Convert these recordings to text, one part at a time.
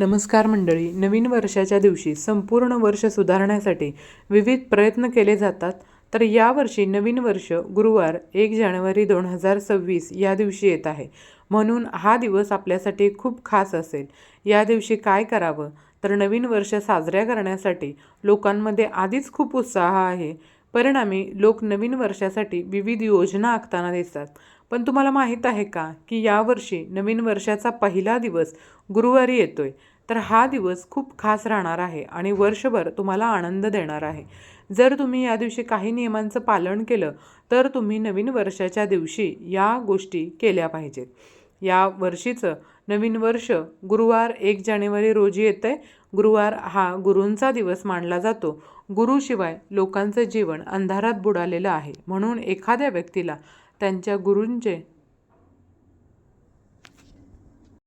नमस्कार मंडळी. नवीन वर्षाच्या दिवशी संपूर्ण वर्ष सुधारण्यासाठी विविध प्रयत्न केले जातात. तर यावर्षी नवीन वर्ष गुरुवार एक जानेवारी दोन हजार सव्वीस या दिवशी येत आहे. म्हणून हा दिवस आपल्यासाठी खूप खास असेल. या दिवशी काय करावं? तर नवीन वर्ष साजऱ्या करण्यासाठी लोकांमध्ये आधीच खूप उत्साह आहे. परिणामी लोक नवीन वर्षासाठी विविध योजना आखताना दिसतात. पण तुम्हाला माहीत आहे का की यावर्षी नवीन वर्षाचा पहिला दिवस गुरुवारी येतोय. तर हा दिवस खूप खास राहणार आहे आणि वर्षभर तुम्हाला आनंद देणार आहे. जर तुम्ही या दिवशी काही नियमांचं पालन केलं तर तुम्ही नवीन वर्षाच्या दिवशी या गोष्टी केल्या पाहिजेत. या वर्षीचं नवीन वर्ष गुरुवार एक जानेवारी रोजी येतं आहे गुरुवार हा गुरूंचा दिवस मानला जातो. गुरुशिवाय लोकांचं जीवन अंधारात बुडालेलं आहे. म्हणून एखाद्या व्यक्तीला त्यांच्या गुरूंचे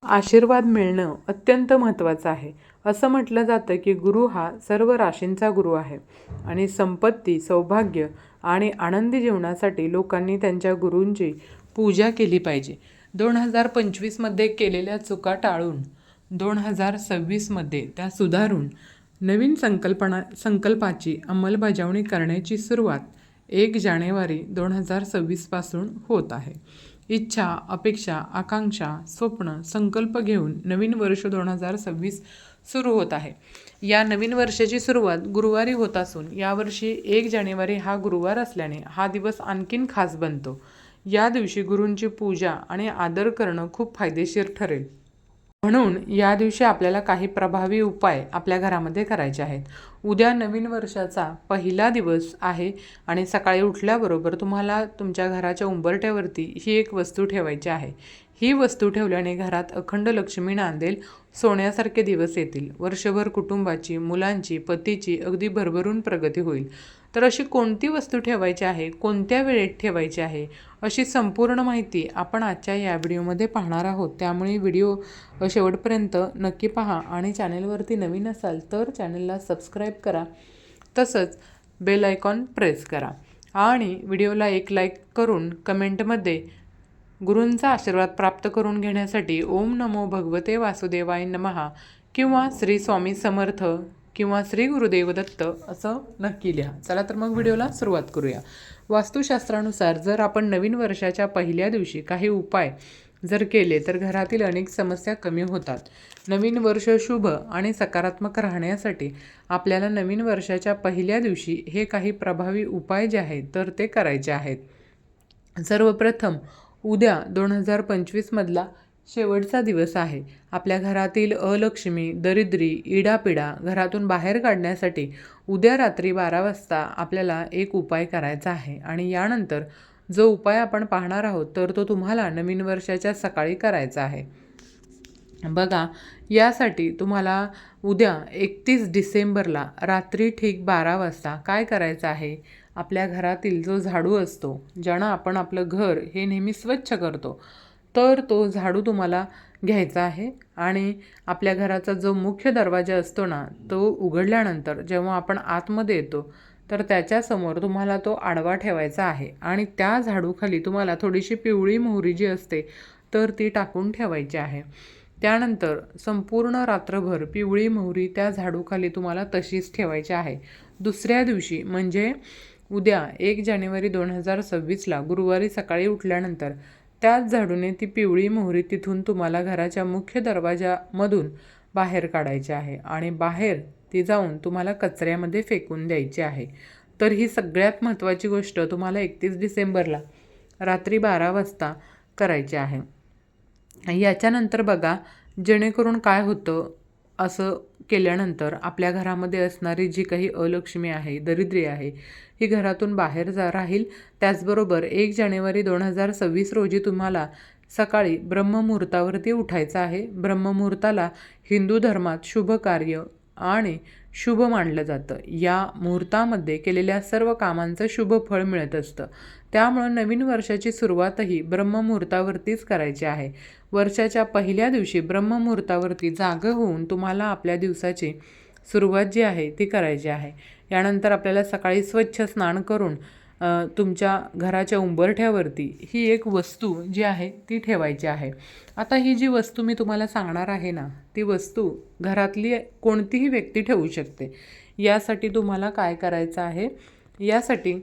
आशीर्वाद मिळणं अत्यंत महत्त्वाचं आहे. असं म्हटलं जातं की गुरु हा सर्व राशींचा गुरु आहे आणि संपत्ती सौभाग्य आणि आनंदी जीवनासाठी लोकांनी त्यांच्या गुरूंची पूजा केली पाहिजे. दोन हजार पंचवीसमध्ये केलेल्या चुका टाळून दोन हजार सव्वीसमध्ये त्या सुधारून नवीन संकल्पना संकल्पाची अंमलबजावणी करण्याची सुरुवात एक जानेवारी दोन हजार सव्वीसपासून होत आहे. इच्छा अपेक्षा आकांक्षा स्वप्न संकल्प घेऊन नवीन वर्ष दोन हजार सव्वीस सुरू होत आहे. या नवीन वर्षाची सुरुवात गुरुवारी होत असून यावर्षी एक जानेवारी हा गुरुवार असल्याने हा दिवस आणखीन खास बनतो. या दिवशी गुरूंची पूजा आणि आदर करणं खूप फायदेशीर ठरेल. म्हणून या दिवशी आपल्याला काही प्रभावी उपाय आपल्या घरामध्ये करायचे आहेत. उद्या नवीन वर्षाचा पहिला दिवस आहे आणि सकाळी उठल्याबरोबर तुम्हाला तुमच्या घराच्या उंबरट्यावरती ही एक वस्तू ठेवायची आहे. ही वस्तू ठेवल्याने घरात अखंड लक्ष्मी नांदेल सोन्यासारखे दिवस येतील. वर्षभर कुटुंबाची मुलांची पतीची अगदी भरभरून प्रगती होईल. तर अशी कोणती वस्तू ठेवायची आहे? कोणत्या वेळेत ठेवायची आहे? अशी संपूर्ण माहिती आपण आजच्या या व्हिडिओमध्ये पाहणार आहोत. त्यामुळे व्हिडिओ शेवटपर्यंत नक्की पहा आणि चॅनेलवरती नवीन असाल तर चॅनेलला सबस्क्राईब करा. तसंच बेल आयकॉन प्रेस करा. आणि व्हिडिओला एक लाईक करून कमेंटमध्ये गुरूंचा आशीर्वाद प्राप्त करून घेण्यासाठी ओम नमो भगवते वासुदेवाय नमहा किंवा श्री स्वामी समर्थ किंवा श्री गुरुदेव दत्त असं नक्की लिहा. चला तर मग व्हिडिओला सुरुवात करूया. वास्तुशास्त्रानुसार जर आपण नवीन वर्षाच्या पहिल्या दिवशी काही उपाय जर केले तर घरातील अनेक समस्या कमी होतात. नवीन वर्ष शुभ आणि सकारात्मक राहण्यासाठी आपल्याला नवीन वर्षाच्या पहिल्या दिवशी हे काही प्रभावी उपाय जे आहेत तर ते करायचे आहेत. सर्वप्रथम उद्या दोन हजार पंचवीसमधला शेवटचा दिवस आहे. आपल्या घरातील अलक्ष्मी दरिद्री इडापिडा घरातून बाहेर काढण्यासाठी उद्या रात्री बारा वाजता आपल्याला एक उपाय करायचा आहे आणि यानंतर जो उपाय आपण पाहणार आहोत तर तो तुम्हाला नवीन वर्षाच्या सकाळी करायचा आहे. बघा यासाठी तुम्हाला उद्या एकतीस डिसेंबरला रात्री ठीक बारा वाजता काय करायचं आहे? आपल्या घरातील जो झाडू असतो ज्यानं आपण आपलं घर हे नेहमी स्वच्छ करतो तर तो झाडू तुम्हाला घ्यायचा आहे. आणि आपल्या घराचा जो मुख्य दरवाजा असतो ना तो उघडल्यानंतर जेव्हा आपण आतमध्ये येतो तर त्याच्यासमोर तुम्हाला तो आडवा ठेवायचा आहे. आणि त्या झाडूखाली तुम्हाला थोडीशी पिवळी मोहरी जी असते तर ती टाकून ठेवायची आहे. त्यानंतर संपूर्ण रात्रभर पिवळी मोहरी त्या झाडूखाली तुम्हाला तशीच ठेवायची आहे. दुसऱ्या दिवशी म्हणजे उद्या एक जानेवारी दोन हजार सव्वीसला गुरुवारी सकाळी उठल्यानंतर त्याच झाडूने ती पिवळी मोहरी तिथून तुम्हाला घराच्या मुख्य दरवाजामधून बाहेर काढायची आहे आणि बाहेर ती जाऊन तुम्हाला कचऱ्यामध्ये फेकून द्यायची आहे. तर ही सगळ्यात महत्त्वाची गोष्ट तुम्हाला एकतीस डिसेंबरला रात्री बारा वाजता करायची आहे. याच्यानंतर बघा जेणेकरून काय होतं असं केल्यानंतर आपल्या घरामध्ये असणारी जी काही अलक्ष्मी आहे दरिद्री आहे ही घरातून बाहेर जा राहील. त्याचबरोबर एक जानेवारी दोन हजार सव्वीस रोजी तुम्हाला सकाळी ब्रह्ममुहूर्तावरती उठायचं आहे. ब्रह्ममुहूर्ताला हिंदू धर्मात शुभ कार्य आणि शुभ मानलं जातं. या मुहूर्तामध्ये केलेल्या सर्व कामांचं शुभ फळ मिळत असतं. त्यामुळं नवीन वर्षाची सुरुवातही ब्रह्ममुहूर्तावरतीच करायची आहे. वर्षाच्या पहिल्या दिवशी ब्रह्ममुहूर्तावरती जागं होऊन तुम्हाला आपल्या दिवसाची सुरुवात जी आहे ती करायची आहे. यानंतर आपल्याला सकाळी स्वच्छ स्नान करून तुमच्या घराच्या उंबरठ्यावरती ही एक वस्तू जी आहे ती ठेवायची आहे. आता ही जी वस्तू मी तुम्हाला सांगणार आहे ना ती वस्तू घरातली कोणतीही व्यक्ती ठेवू शकते. यासाठी तुम्हाला काय करायचं आहे? यासाठी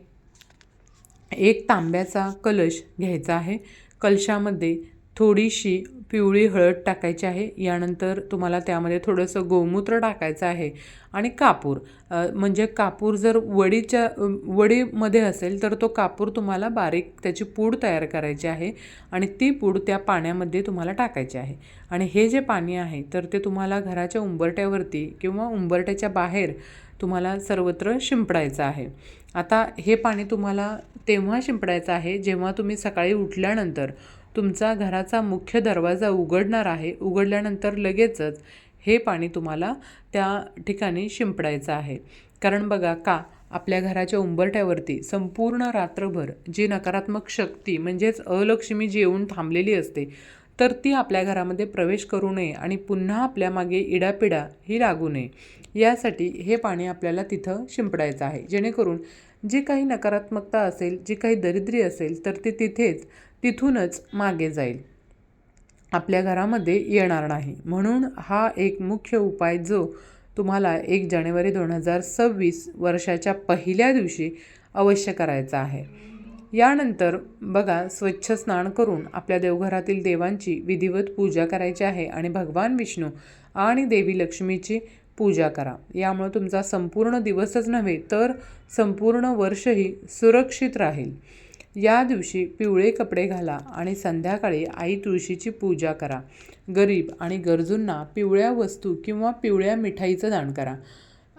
एक तांब्याचा कलश घ्यायचा आहे. कलशामध्ये थोडीशी पिवळी हळद टाकायची आहे. यानंतर तुम्हाला त्यामध्ये थोडंसं गोमूत्र टाकायचं आहे आणि कापूर. म्हणजे कापूर जर वडीच्या वडीमध्ये असेल तर तो कापूर तुम्हाला बारीक त्याची पूड तयार करायची आहे आणि ती पूड त्या पाण्यामध्ये तुम्हाला टाकायची आहे. आणि हे जे पाणी आहे तर ते तुम्हाला घराच्या उंबरट्यावरती किंवा उंबरट्याच्या बाहेर तुम्हाला सर्वत्र शिंपडायचं आहे. आता हे पाणी तुम्हाला तेव्हा शिंपडायचं आहे जेव्हा तुम्ही सकाळी उठल्यानंतर तुमचा घराचा मुख्य दरवाजा उघडणार आहे. उघडल्यानंतर लगेचच हे पाणी तुम्हाला त्या ठिकाणी शिंपडायचं आहे. कारण बघा का आपल्या घराच्या उंबरट्यावरती संपूर्ण रात्रभर जी नकारात्मक शक्ती म्हणजेच अलक्ष्मी जी येऊन थांबलेली असते तर ती आपल्या घरामध्ये प्रवेश करू नये आणि पुन्हा आपल्या मागे इडापिडा ही लागू नये. यासाठी हे पाणी आपल्याला तिथं शिंपडायचं आहे. जेणेकरून जी काही नकारात्मकता असेल जी काही दरिद्री असेल तर ती तिथेच तिथूनच मागे जाईल. आपल्या घरामध्ये येणार नाही. म्हणून हा एक मुख्य उपाय जो तुम्हाला एक जानेवारी दोन हजार सव्वीस वर्षाच्या पहिल्या दिवशी अवश्य करायचा आहे. यानंतर बघा स्वच्छ स्नान करून आपल्या देवघरातील देवांची विधिवत पूजा करायची आहे आणि भगवान विष्णू आणि देवी लक्ष्मीची पूजा करा. यामुळे तुमचा संपूर्ण दिवसच नव्हे तर संपूर्ण वर्षही सुरक्षित राहील. या दिवशी पिवळे कपडे घाला आणि संध्याकाळी आई तुळशीची पूजा करा. गरीब आणि गरजूंना पिवळ्या वस्तू किंवा पिवळ्या मिठाईचं दान करा.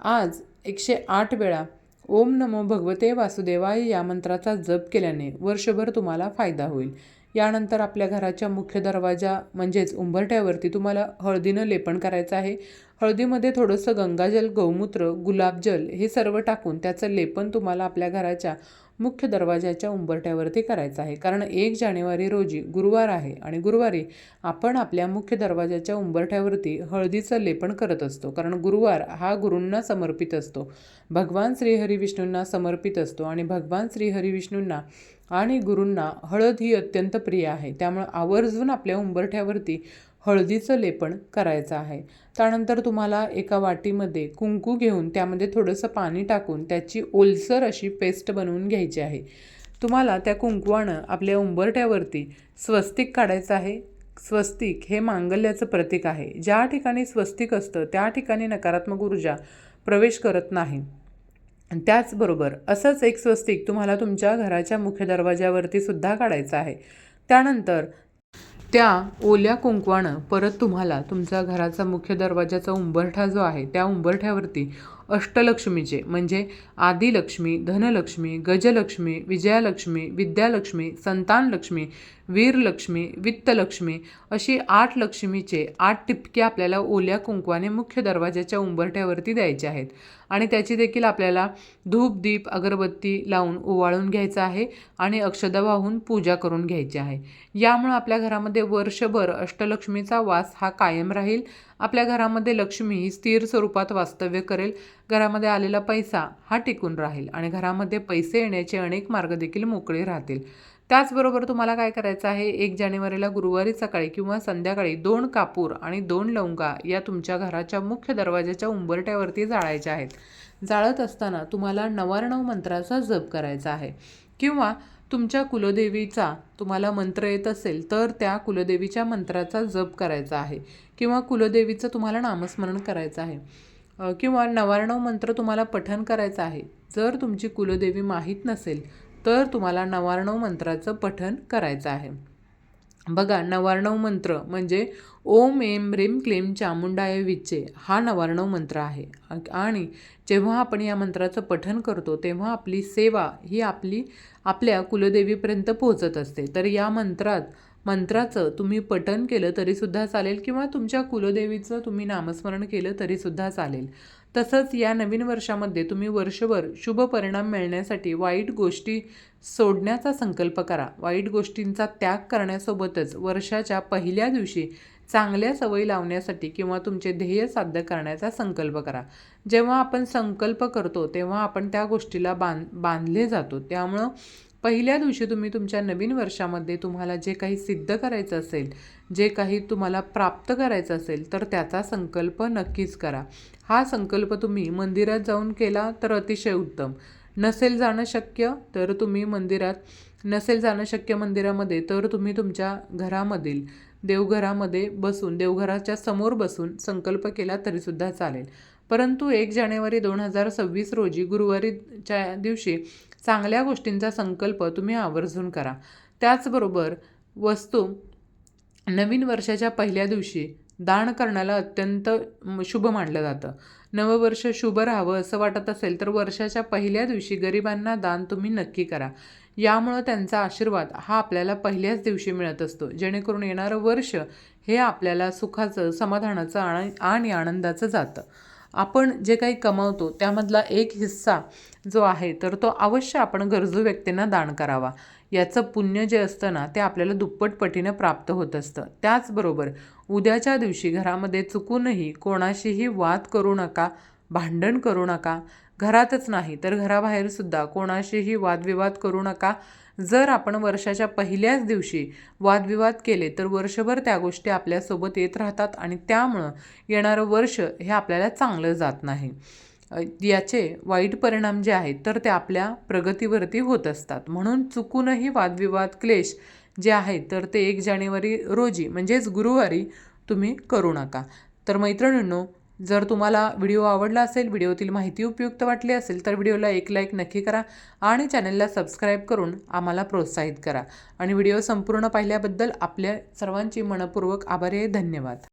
आज एकशे आठ वेळा ओम नमो भगवते वासुदेवाय या मंत्राचा जप केल्याने वर्षभर तुम्हाला फायदा होईल. यानंतर आपल्या घराच्या मुख्य दरवाजा म्हणजेच उंबरठ्यावरती तुम्हाला हळदीनं लेपन करायचं आहे. हळदीमध्ये थोडंसं गंगाजल गौमूत्र गुलाबजल हे सर्व टाकून त्याचं लेपन तुम्हाला आपल्या घराच्या मुख्य दरवाजाच्या उंबरठ्यावरती करायचं आहे. कारण एक जानेवारी रोजी गुरुवार आहे आणि गुरुवारी आपण आपल्या मुख्य दरवाजाच्या उंबरठ्यावरती हळदीचं लेपन करत असतो. कारण गुरुवार हा गुरूंना समर्पित असतो. भगवान श्रीहरी विष्णूंना समर्पित असतो आणि भगवान श्रीहरी विष्णूंना आणि गुरूंना हळद ही अत्यंत प्रिय आहे. त्यामुळे आवर्जून आपल्या उंबरठ्यावरती हळदीचं लेपन करायचं आहे. त्यानंतर तुम्हाला एका वाटीमध्ये कुंकू घेऊन त्यामध्ये थोडंसं पाणी टाकून त्याची ओलसर अशी पेस्ट बनवून घ्यायची आहे. तुम्हाला त्या कुंकवानं आपल्या उंबरट्यावरती स्वस्तिक काढायचं आहे. स्वस्तिक हे मांगल्याचं प्रतीक आहे. ज्या ठिकाणी स्वस्तिक असतं त्या ठिकाणी नकारात्मक ऊर्जा प्रवेश करत नाही. त्याचबरोबर असंच एक स्वस्तिक तुम्हाला तुमच्या घराच्या मुख्य दरवाज्यावरती सुद्धा काढायचं आहे. त्यानंतर त्या ओल्या कुंकवानं परत तुम्हाला तुमचा घराचा मुख्य दरवाजाचा उंबरठा जो आहे त्या उंबरठ्यावरती अष्टलक्ष्मीचे म्हणजे आदिलक्ष्मी धनलक्ष्मी गजलक्ष्मी विजयालक्ष्मी विद्यालक्ष्मी संतानलक्ष्मी वीरलक्ष्मी वित्तलक्ष्मी अशी आठ लक्ष्मीचे आठ टिपके आपल्याला ओल्या कुंकवाने मुख्य दरवाजाच्या उंबरठ्यावरती द्यायचे आहेत. आणि त्याची देखील आपल्याला धूप दीप अगरबत्ती लावून ओवाळून घ्यायचं आहे आणि अक्षदा वाहून पूजा करून घ्यायची आहे. यामुळं आपल्या घरामध्ये वर्षभर अष्टलक्ष्मीचा वास हा कायम राहील. आपल्या घरामध्ये लक्ष्मी ही स्थिर स्वरूपात वास्तव्य करेल. घरामध्ये आलेला पैसा हा टिकून राहील आणि घरामध्ये पैसे येण्याचे अनेक मार्ग देखील मोकळे राहतील. त्याचबरोबर तुम्हाला काय करायचं आहे? एक जानेवारीला गुरुवारी सकाळी किंवा संध्याकाळी दोन कापूर आणि दोन लवंगा या तुमच्या घराच्या मुख्य दरवाजाच्या उंबरट्यावरती जाळायच्या आहेत. जाळत असताना तुम्हाला नवारणव मंत्राचा जप करायचा आहे. किंवा तुमच्या कुलदेवीचा तुम्हाला मंत्र येत असेल तर त्या कुलदेवीच्या मंत्राचा जप करायचा आहे. किंवा कुलदेवीचं तुम्हाला नामस्मरण करायचं आहे. किंवा नवारणव मंत्र तुम्हाला पठन करायचं आहे. जर तुमची कुलदेवी माहीत नसेल तर तुम्हाला नवार्णव मंत्राचं पठन करायचं आहे. बघा नवार्णव मंत्र म्हणजे ओम एम रेम क्लीम चामुंडाय विचे हा नवार्णव मंत्र आहे. आणि जेव्हा आपण या मंत्राचं पठन करतो तेव्हा आपली सेवा ही आपली आपल्या कुलदेवीपर्यंत पोहोचत असते. तर या मंत्रात मंत्राचं तुम्ही पठन केलं तरीसुद्धा चालेल किंवा तुमच्या कुलदेवीचं तुम्ही नामस्मरण केलं तरीसुद्धा चालेल. तसंच या नवीन वर्षामध्ये तुम्ही वर्षभर शुभ परिणाम मिळण्यासाठी वाईट गोष्टी सोडण्याचा संकल्प करा. वाईट गोष्टींचा त्याग करण्यासोबतच वर्षाच्या पहिल्या दिवशी चांगल्या सवयी लावण्यासाठी किंवा तुमचे ध्येय साध्य करण्याचा संकल्प करा. जेव्हा आपण संकल्प करतो तेव्हा आपण त्या गोष्टीला बांध बांधले जातो. त्यामुळं पहिल्या दिवशी तुम्ही तुमच्या नवीन वर्षामध्ये तुम्हाला जे काही सिद्ध करायचं असेल जे काही तुम्हाला प्राप्त करायचं असेल तर त्याचा संकल्प नक्कीच करा. हा संकल्प तुम्ही मंदिरात जाऊन केला तर अतिशय उत्तम. नसेल जाणं शक्य तर तुम्ही मंदिरात नसेल जाणं शक्य मंदिरामध्ये तर तुम्ही तुमच्या घरामधील देवघरामध्ये बसून देवघराच्या समोर बसून संकल्प केला तरीसुद्धा चालेल. परंतु एक जानेवारी दोन हजार सव्वीस रोजी गुरुवारीच्या दिवशी चांगल्या गोष्टींचा संकल्प तुम्ही आवर्जून करा. त्याचबरोबर वस्तू नवीन वर्षाच्या पहिल्या दिवशी दान करण्याला अत्यंत शुभ मानलं जातं. नववर्ष शुभ राहावं असं वाटत असेल तर वर्षाच्या पहिल्या दिवशी गरिबांना दान तुम्ही नक्की करा. यामुळं त्यांचा आशीर्वाद हा आपल्याला पहिल्याच दिवशी मिळत असतो. जेणेकरून येणारं वर्ष हे आपल्याला सुखाचं समाधानाचं आणि आणि आनंदाचं जातं. आपण जे काही कमावतो त्यामधला एक हिस्सा जो आहे तर तो अवश्य आपण गरजू व्यक्तींना दान करावा. याचं पुण्य जे असतं ना ते आपल्याला दुप्पट पटीनं प्राप्त होत असतं. त्याचबरोबर उद्याच्या दिवशी घरामध्ये चुकूनही कोणाशीही वाद करू नका भांडण करू नका घरातच नाही तर घराबाहेरसुद्धा कोणाशीही वादविवाद करू नका. जर आपण वर्षाच्या पहिल्याच दिवशी वादविवाद केले तर वर्षभर त्या गोष्टी आपल्यासोबत येत राहतात आणि त्यामुळं येणारं वर्ष हे आपल्याला चांगलं जात नाही. याचे वाईट परिणाम जे आहेत तर ते आपल्या प्रगतीवरती होत असतात. म्हणून चुकूनही वादविवाद क्लेश जे आहेत तर ते एक जानेवारी रोजी म्हणजेच गुरुवारी तुम्ही करू नका. तर मैत्रिणींनो जर तुम्हाला व्हिडिओ आवडला असेल व्हिडिओतील माहिती उपयुक्त वाटली असेल तर व्हिडिओला एक लाईक नक्की करा आणि चॅनलला सबस्क्राईब करून आम्हाला प्रोत्साहित करा. आणि व्हिडिओ संपूर्ण पाहिल्याबद्दल आपल्या सर्वांची मनपूर्वक आभारी आहे. धन्यवाद.